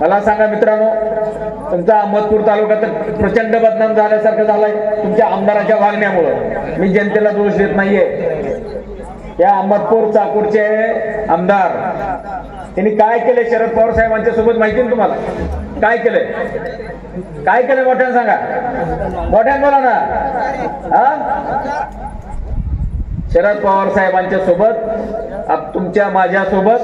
मला सांगा मित्रांनो तुमचा अहमदपूर तालुका तर प्रचंड बदनाम झाल्यासारखं झालंय. तुमच्या आमदाराच्या वागण्यामुळं. मी जनतेला दोष देत नाहीये. या अहमदपूर चाकूरचे आमदार त्यांनी काय केले शरद पवार साहेबांच्या सोबत माहिती ना तुम्हाला? काय केलंय? काय केलंय मोठ्यानं सांगा? मोठ्यानं बोला ना. हा? शरद पवार साहेबांच्या सोबत तुमच्या माझ्या सोबत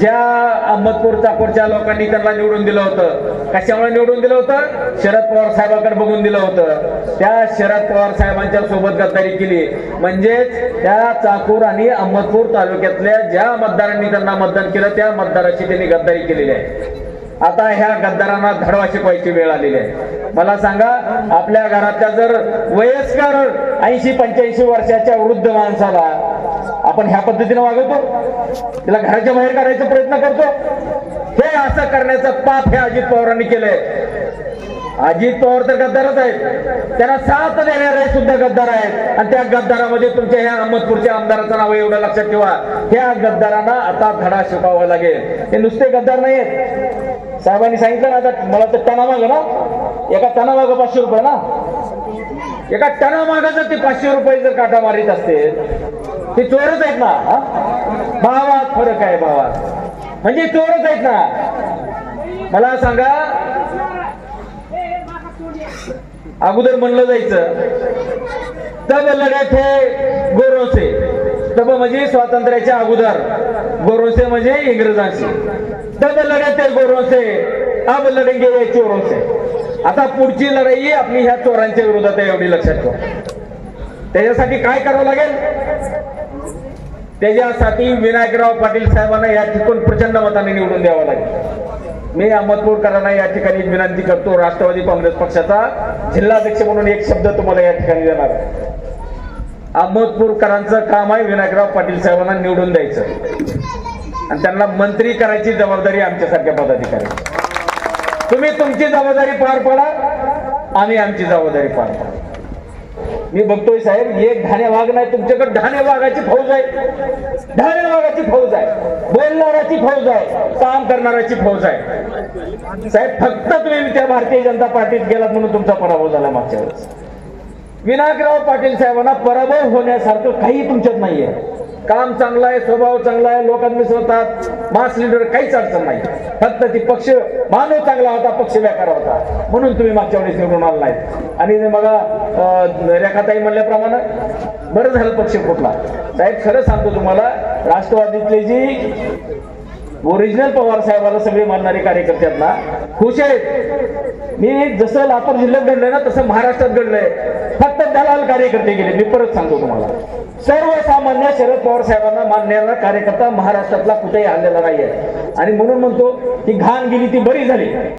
ज्या अहमदपूर चाकूरच्या लोकांनी त्यांना निवडून दिलं होतं. कशामुळे निवडून दिलं होतं? शरद पवार साहेबांकडे बघून दिलं होतं. त्या शरद पवार साहेबांच्या सोबत गद्दारी केली. म्हणजेच त्या चाकूर आणि अहमदपूर तालुक्यातल्या ज्या मतदारांनी त्यांना मतदान केलं त्या मतदाराची त्यांनी गद्दारी केलेली आहे. आता ह्या गद्दारांना धडवा शिकवायची वेळ आलेली आहे. मला सांगा आपल्या घरातल्या जर वयस्कर ऐंशी पंच्याऐंशी वर्षाच्या वृद्ध माणसाला आपण ह्या पद्धतीने वागवतो? तिला घराच्या बाहेर काढायचा प्रयत्न करतो? हे असं करण्याचं पाप हे अजित पवारांनी केलंय. अजित पवार तर गद्दारच आहेत. त्यांना साथ देणारे सुद्धा गद्दार आहेत. आणि त्या गद्दारामध्ये तुमच्या ह्या अहमदपूरच्या आमदाराचं नाव एवढं लक्षात ठेवा. ह्या गद्दारांना आता धडा शिकावा लागेल. हे नुसते गद्दार नाहीयेत. साहेबांनी सांगितलं ना आता मला तर टना माग ना. एका टना पाचशे रुपये ना? एका टना जर ते पाचशे रुपये जर काटा मारित असते ते चोरच आहेत ना? भावात फरक आहे भावात. म्हणजे चोरच आहेत ना? मला सांगा अगोदर म्हणलं जायचं तब लढत हे गोरोसे तब म्हणजे स्वातंत्र्याच्या अगोदर गोरोसे म्हणजे इंग्रजांशी तब लढत हे गोरोसे अब लढेंगे ये चोरोसे. आता पुढची लढाई आपली ह्या चोरांच्या विरोधात आहे एवढी लक्षात ठेवा. त्याच्यासाठी काय करावं लागेल? त्याच्यासाठी विनायकराव पाटील साहेबांना या ठिकाण प्रचंड मताने निवडून द्यावं लागेल. मी अहमदपूरकरांना या ठिकाणी विनंती करतो राष्ट्रवादी काँग्रेस पक्षाचा जिल्हाध्यक्ष म्हणून एक शब्द तुम्हाला या ठिकाणी देणार अहमदपूरकरांचं काम आहे विनायकराव पाटील साहेबांना निवडून द्यायचं. आणि त्यांना मंत्री करायची जबाबदारी आमच्यासारख्या पदाधिकारी तुम्ही तुमची जबाबदारी पार पाडा आम्ही आमची जबाबदारी पार पाडा. मी बघतोय साहेब एक ढाणे वाघ नाही तुमच्याकडे ढाणे वाघाची फौज आहे. ढाणे वाघाची फौज आहे. बोलणाराची फौज आहे. काम करणाराची फौज आहे. साहेब फक्त तुम्ही त्या भारतीय जनता पार्टीत गेलात म्हणून तुमचा पराभव झाला मागच्या वेळेस. विनायकराव पाटील साहेबांना पराभव होण्यासारखं काही तुमच्यात नाहीये. काम चांगलं आहे स्वभाव चांगला आहे लोकांनी मिसळतात मास लिडर काहीच अडचण नाही. फक्त ती पक्ष मानव चांगला होता पक्ष व्याकारा होता. म्हणून तुम्ही मागच्या वेळेस निवडून आला नाही. आणि बघा रेखाताई म्हणल्याप्रमाणे बरं झालं पक्ष फुटला. साहेब खरं सांगतो तुम्हाला राष्ट्रवादीतले जी ओरिजिनल पवार साहेबाला सगळे मानणारे कार्यकर्ते आहेत ना खुश आहेत. मी जसं लातूर जिल्ह्यात घडलंय ना तसं महाराष्ट्रात घडलंय. फक्त दलाल कार्यकर्ते गेले. मी परत सांगतो तुम्हाला. सर्वसामान्य शरद पवार साहेबांना मानणारा कार्यकर्ता महाराष्ट्रातला कुठेही आलेला नाहीये. आणि म्हणून म्हणतो की घाण गेली ती बरी झाली.